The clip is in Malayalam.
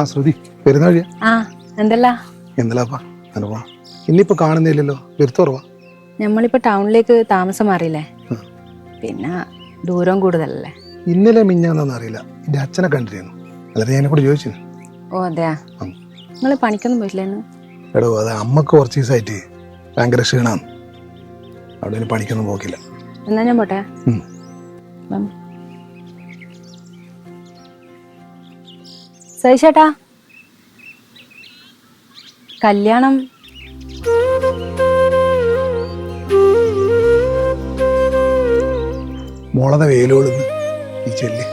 ആ ശ്രുതി വരുന്ന വഴിയാ. ആ എന്തല്ല? എന്തിലാപ്പാ അനുവാ ഇന്നിപ്പോ കാണുന്നില്ലല്ലോ വരുത്തോറവാ നമ്മളിപ്പോ ടൗണിലേക്ക് താമസം മാറിയില്ലേ? പിന്നെ ദൂരം കൂടുതലല്ലേ? ഇന്നലെ മിഞ്ഞാന്നൊന്നും അറിയില്ല. എന്റെ അച്ഛനെ കണ്ടിരുന്നു. അല്ലാതെ ഞാൻ കൂടെ ചോദിച്ചു. ഓ അതെയാ? നിങ്ങൾ പണിക്കൊന്നും പോയിട്ടില്ലേന്ന്? എടോ അത് അമ്മയ്ക്ക് കുറച്ച് ദിവസമായിട്ട് ഭയങ്കര ക്ഷീണാണ് അവിടെ പണിക്കൊന്നും പോക്കില്ല. എന്നാ ഞാൻ പോട്ടെ? സഹിച്ചേട്ടാ. കല്യാണം. മോളത വെയിലോളുന്ന് ഈ ചെല്ലി.